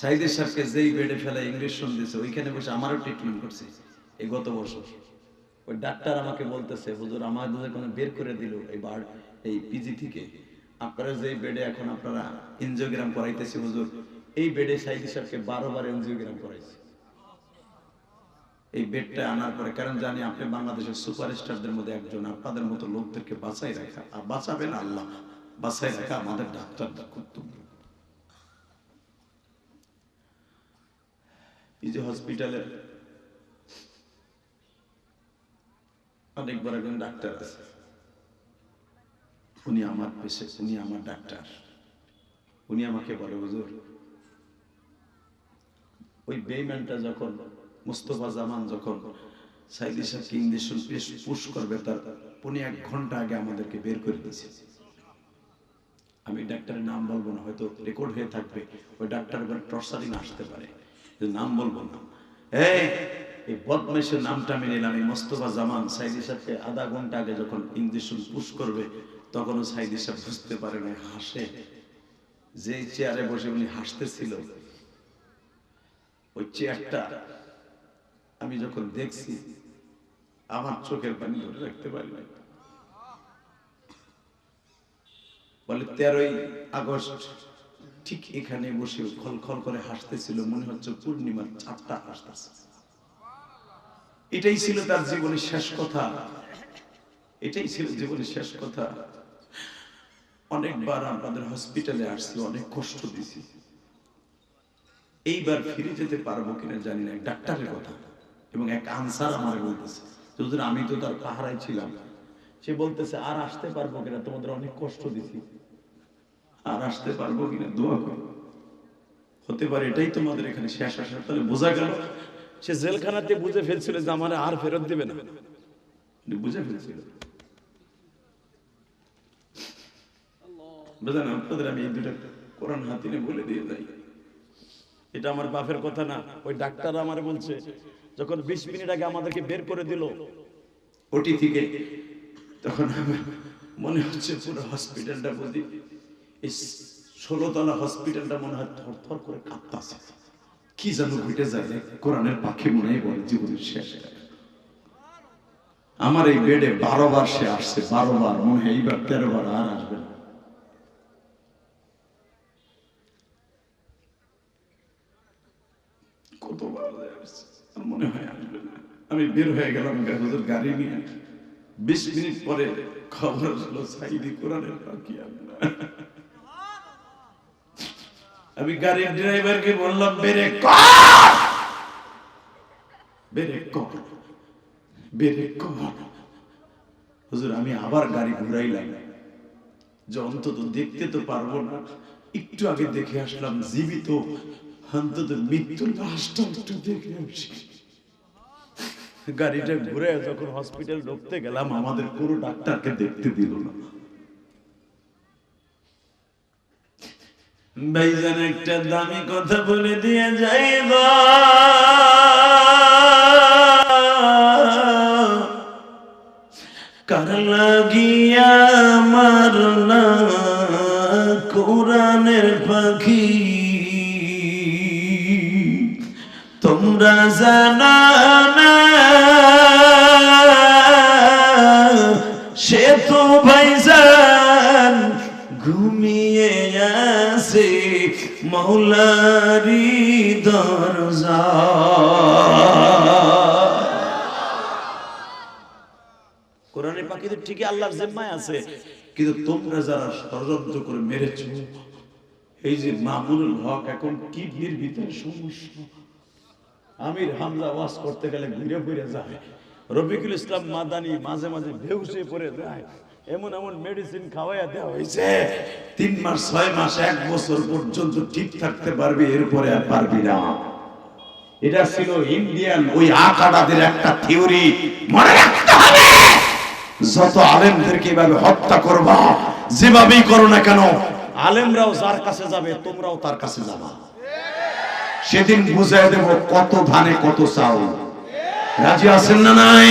সাইদের সাহেবকে যেই বেডে ফেলে ইংলিশ দিয়েছে ওইখানে বসে আমারও ট্রিটমেন্ট করছে এই গত বছর। ওই ডাক্তার আমাকে বলতেছে, হুজুর আমাদের যখন বের করে দিল এই বার, এই পিজি থেকে, আপনারা যে বেডে এখন আপনারা এনজিওগ্রাম করাইতেছে হুজুর, এই বেডে সাইদি সাহেবকে বারো বার এনজিওগ্রাম করাইছে এই বেডটা আনার পরে, কারণ জানি আপনি বাংলাদেশের সুপার সুপারস্টারদের মধ্যে একজন, আপনাদের মতো লোকদেরকে বাঁচাই রাখা, আর বাঁচাবেন আল্লাহ, বাঁচাই রাখা আমাদের ডাক্তারদের কর্তব্য। এই যে হসপিটালে অনেক বড় একজন ডাক্তার আছে। উনি আমার পেশে, উনি আমার ডাক্তার। উনি আমাকে বলে, হুজুর, ওই বেইম্যানটা যখন, মুস্তফা জামান যখন সাইদি সাহেবকে ইংলিশ পুশ করবে, তার উনি এক ঘণ্টা আগে আমাদেরকে বের করে দিয়েছে। আমি ডাক্তারের নাম বলব না, হয়তো রেকর্ড হয়ে থাকবে। ওই ডাক্তার এবার টর্চারিং আসতে পারে। নাম বলব না। এই এই বদমেশের নামটা আমি নিলাম। এই মোস্তফা জামান সাইদি সাহেবকে আধা ঘণ্টা আগে যখন ইঞ্জেকশন পুশ করবে, তখনও সাইদি সাহেব বুঝতে পারে না হাসে। যে চেয়ারে বসে উনি হাসতেছিল, ওই চেয়ারটা আমি যখন দেখছি, আমার চোখের পানি ধরে রাখতে পারি না বলে, তেরোই আগস্ট ঠিক এখানে বসে খল খল করে হাসতেছিল, মনে হচ্ছে পূর্ণিমার চারটা হাসতেছে এটাই ছিল তার জীবনের শেষ কথা। এটাই ছিল জীবনের শেষ কথা। অনেকবার আমাদের হসপিটালে আসছি, অনেক কষ্ট দিছি। এইবার ফিরে যেতে পারব কিনা জানি না ডাক্তারের কথা এবং এক আনসার আমার বলতেছে আমি তো তার পাহারায় ছিলাম। সে বলতেছে, আর আসতে পারব কিনা? তোমাদের অনেক কষ্ট দিছি। আর আসতে পারব কিনা? দোয়া করো। হতে পারে এটাই তোমাদের এখানে শেষ আসা। তাহলে বোঝা গেল সে জেলখানাতে বুঝে ফেলছিল যে আমার আর ফেরত দেবে না। বুঝে ফেলছিল। বুঝলেন আপনাদের আমি এই দুটা কোরআন হাতিনে বলে দিয়ে যাই। এটা আমার বাপের কথা না ওই ডাক্তার আমার বলছে যখন বিশ মিনিট আগে আমাদেরকে বের করে দিল ওটি থেকে তখন আমার মনে হচ্ছে পুরো হসপিটালটা বুঝি এই ষোলোতলা হসপিটালটা মনে হয় থর থর করে কাঁপতাছে। কি যেন ঘটে যায় কোরআনের পাখি মনে বলে জীবনের শেষ। আমার এই বেডে বারো বার সে আসছে, বারো বার, মনে হয় এইবার তেরো বার আর আসবে না। কতবার মনে হয় আসবে না। আমি বের হয়ে গেলাম গাড়ি নিয়ে বিশ মিনিট পরে খবর আসলো, সাইদি কোরআনের পাখি আমরা আমি গাড়ির ড্রাইভারকে বললাম, বেরে বেরে বেরে হুজুর, আমি আবার গাড়ি ঘুরাইলাম। যে অন্তত দেখতে তো পারব না। একটু আগে দেখে আসলাম, জীবিত। অন্তত মৃত্যুর একটু দেখে আসি। গাড়িটা ঘুরে যখন হসপিটাল ঢুকতে গেলাম, আমাদের পুরো ডাক্তারকে দেখতে দিল না। ভাইজান একটা দামি কথা বলে দিয়ে যাইব কার লাগিয়া মারনা কোরআনের পাখি? আসে মৌলারি দরজা। কোরআনের পাখি তো ঠিকই আল্লাহর জিম্মায় আছে, কিন্তু তোমরা যারা ষড়যন্ত্র করে মেরেছ, এই যে মামুনুল হক এখন কিডনির ভিতরে সমস্যা। আমির হামজা ওয়াজ করতে গেলে ঘুরে ঘুরে যায়। রফিকুল ইসলাম মাদানি মাঝে মাঝে বেহুশে পড়ে যায়। এমন এমন মেডিসিন খাওয়াইয়া দেওয়া হয়েছে তিন মাস, ছয় মাস, এক বছর পর্যন্ত ঠিক থাকতে পারবি, এরপরে আর পারবি না। এটা ছিল ইন্ডিয়ান ওই আকাডাদের একটা থিওরি। মনে রাখতে হবে, যত আলেমদেরকে এভাবে হত্যা করবা, যেভাবেই করো না কেন, আলেমরাও যার কাছে যাবে, তোমরাও তার কাছে যাবা। সেদিন বুঝাই দেব কত ধানে কত চাউল রাজি আছেন না নাই?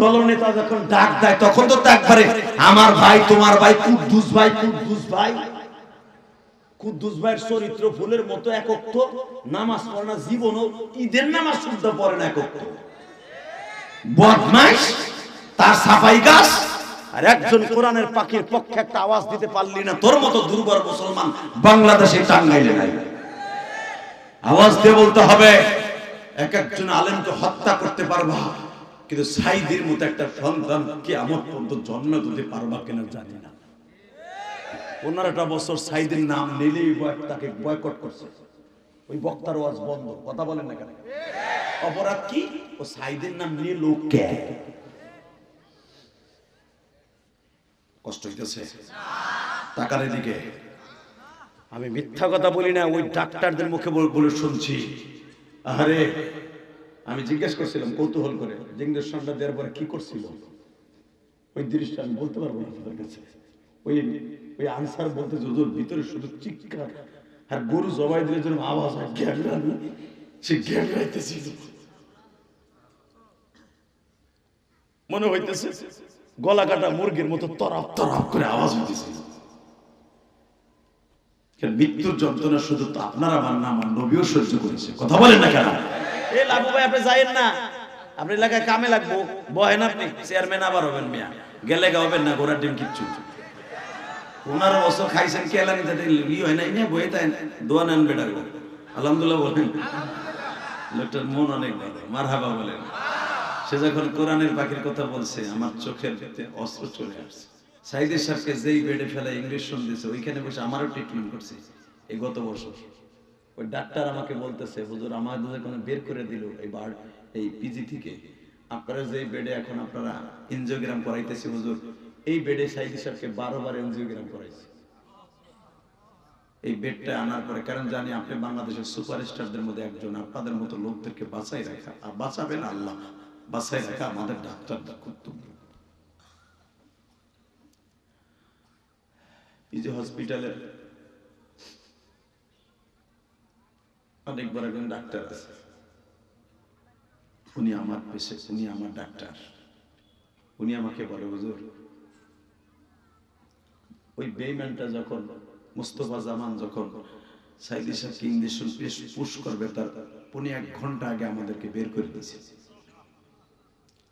দলনেতা যখন ডাক দেয়, তখন তো একবারে আমার ভাই, তোমার ভাই, কুদ্দুস ভাই কুদ্দুস ভাই। কুদ্দুস ভাইয়ের চরিত্র ফুলের মতো একক নামাজ পড়ে না, জীবনও ঈদের নামাজ শুদ্ধ পড়ে না একক তো বদমাইশ, তার সাফাই গাছ, আর একজন কোরআনের পাখির পক্ষে একটা আওয়াজ দিতে পারলি না, তোর মতো দুর্বল মুসলমান বাংলাদেশে টাঙ্গাইলে নাই। আওয়াজ দিয়ে বলতে হবে, এক একজন আলেমকে হত্যা করতে পারবা। কিন্তু সাইদির মতো একটা সন্তান কি আমার পর্যন্ত জন্ম দিতে পারবা কিনা জানি না। পনেরোটা বছর সাইদের নাম নিলেই তাকে বয়কট করছে। ওই বক্তার ওয়াজ বন্ধ, কথা বলেন না কেন? অপরাধ কি? ও সাইদের নাম নিয়ে লোক কে? কষ্ট হইতেছে। টাকার এদিকে। আমি মিথ্যা কথা বলি না, ওই ডাক্তারদের মুখে বলে শুনছি। আরে আমি জিজ্ঞেস করছিলাম, কৌতূহল করে। ইঞ্জেকশনটা দেওয়ার পরে কি করছিল? ওই দৃশ্যটা আমি বলতে পারব না আপনাদের কাছে। ওই ওই আনসার বলতে হুজুর ভিতরে শুধু চিৎকার আর গরু জবাই দিলে যেরকম আওয়াজ হয় গ্যাবরানি সে গ্যাবরাইতেছিল মনে হইতেছে, গলা কাটা মুরগির মতো তরাপ তরাপ করে আওয়াজ হইতেছে। মৃত্যুর যন্ত্রণা শুধু তো আপনার আমার না, আমার নবীও সহ্য করেছে। কথা বলেন না কেন? আপনি এলাকায় কামে লাগবো। বহেন আপনি। চেয়ারম্যান আবার হবেন মিয়া। গেলে না, ঘোড়ার ডিম কিচ্ছু। বছর খাইছেন হয় তাই দোয়া নেন বলেন। লোকটার মন অনেক ভালো। মারহাবা বলেন। সে যখন কোরআনের পাখির কথা বলছে, আমার চোখের অস্ত্র চলে আসছে। সাইদের সাহেবকে যেই বেডে ফেলা ইংলিশ শুনতেছে, ওইখানে বসে আমারও ট্রিটমেন্ট করছে। এই গত বছর। ওই ডাক্তার আমাকে বলতেছে, হুজুর আমাদের যখন বের করে দিল এই বার, এই পিজি থেকে। আপনারা যে বেডে এখন আপনারা এনজিওগ্রাম করাইতেছে, হুজুর, এই বেডে সাইদি সাহেবকে বারো বার এনজিওগ্রাম করাইছে। এই বেডটা আনার পরে, কারণ জানি আপনি বাংলাদেশের সুপারস্টারদের মধ্যে একজন আপনাদের মতো লোকদেরকে বাঁচাই রাখা, আর বাঁচাবেন আল্লাহ, বাঁচাই রাখা আমাদের ডাক্তারটা কর্তব্য এই যে হসপিটালে অনেক বড় একজন ডাক্তার আছে। উনি আমার পেশে উনি আমার ডাক্তার। উনি আমাকে বলে, হুজুর, ওই বেইম্যানটা যখন, মুস্তফা জামান যখন ইঞ্জেকশন পুশ করবে, তার পনি এক ঘণ্টা আগে আমাদেরকে বের করে দিয়েছে।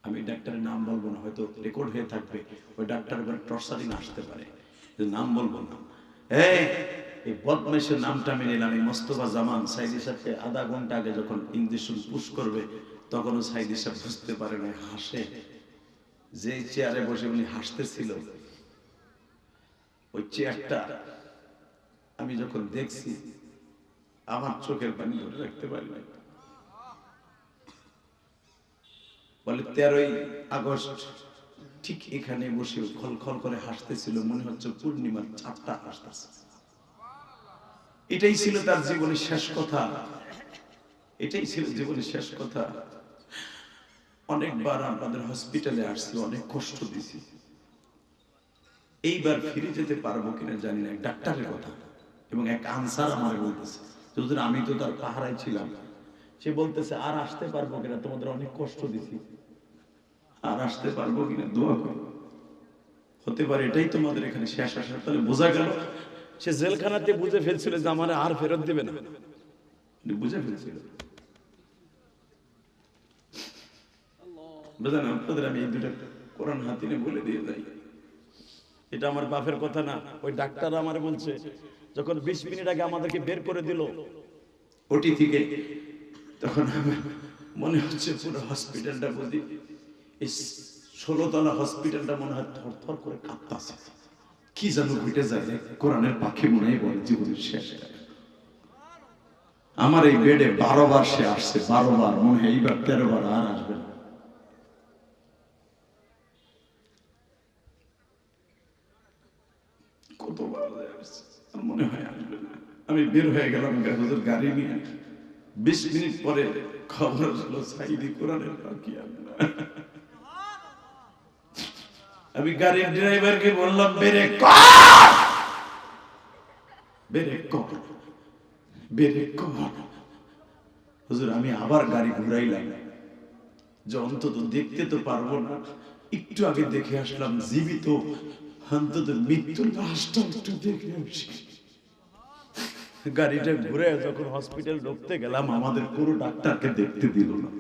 আমি ডাক্তারের নাম বলব না, হয়তো রেকর্ড হয়ে থাকবে। ওই ডাক্তার এবার আসতে পারে। নাম বলব না। এই বদমাইশের নামটা আমি নিলাম। এই মোস্তফা জামান সাইদি সাহেবকে আধা ঘণ্টা আগে যখন ইঞ্জেকশন পুশ করবে, তখনও সাইদি সাহেব বুঝতে পারে না হাসে। যে চেয়ারে বসে উনি হাসতেছিল। ওই চেয়ারটা আমি যখন দেখছি, আমার চোখের পানি ধরে রাখতে পারি না বলে, তেরোই আগস্ট ঠিক এখানে বসে খল খল করে হাসতেছিল, মনে হচ্ছে পূর্ণিমার চারটা হাসতেছে। এটাই ছিল তার জীবনের শেষ কথা। এটাই ছিল জীবনের শেষ কথা। অনেকবার আপনাদের হসপিটালে আসছি, অনেক কষ্ট দিছি। এইবার ফিরে যেতে পারব কিনা জানি না ডাক্তারের কথা এবং এক আনসার আমার বলতেছে যদি আমি তো তার পাহারায় ছিলাম। সে বলতেছে, আর আসতে পারব কিনা? তোমাদের অনেক কষ্ট দিছি। আর আসতে পারব কিনা? দোয়া করো। হতে পারে এটাই তোমাদের এখানে শেষ আসার, তাহলে বোঝা গেল সে জেলখানাতে বুঝে ফেলছিল যে আমার আর ফেরত দেবে না। বুঝে ফেলছিল। বুঝলেন আপনাদের আমি এই দুটা কোরআন হাতিনে বলে দিয়ে যাই। এটা আমার বাপের কথা না, ওই ডাক্তার আমার বলছে, যখন বিশ মিনিট আগে আমাদেরকে বের করে দিল ওটি থেকে, তখন আমার মনে হচ্ছে পুরো হসপিটালটা বুঝি, এই ষোলোতলা হসপিটালটা মনে হয় থর থর করে কাঁপতাছে। কি যেন ঘটে যায় কোরআনের পাখি মনে বলে জীবনের শেষ। আমার এই বেডে বারো বার সে আসছে, বারো বার। মনে হয় এইবার তেরো বার আর আসবে না। আমি বের হয়ে গেলাম হুজুর, গাড়ি নিয়ে। বিশ মিনিট পরে খবর হলো সাইদি কোরআনের পাখি আপনার আমি গাড়ির ড্রাইভারকে বললাম, বেরে বেরে বেরে হুজুর, আমি আবার গাড়ি ঘুরাইলাম। যে অন্তত দেখতে তো পারব না। একটু আগে দেখে আসলাম, জীবিত। অন্তত মৃত্যুর লাশটা একটু দেখে আসি। গাড়িটা ঘুরে যখন হসপিটাল ঢুকতে গেলাম, আমাদের পুরো ডাক্তারকে দেখতে দিল না।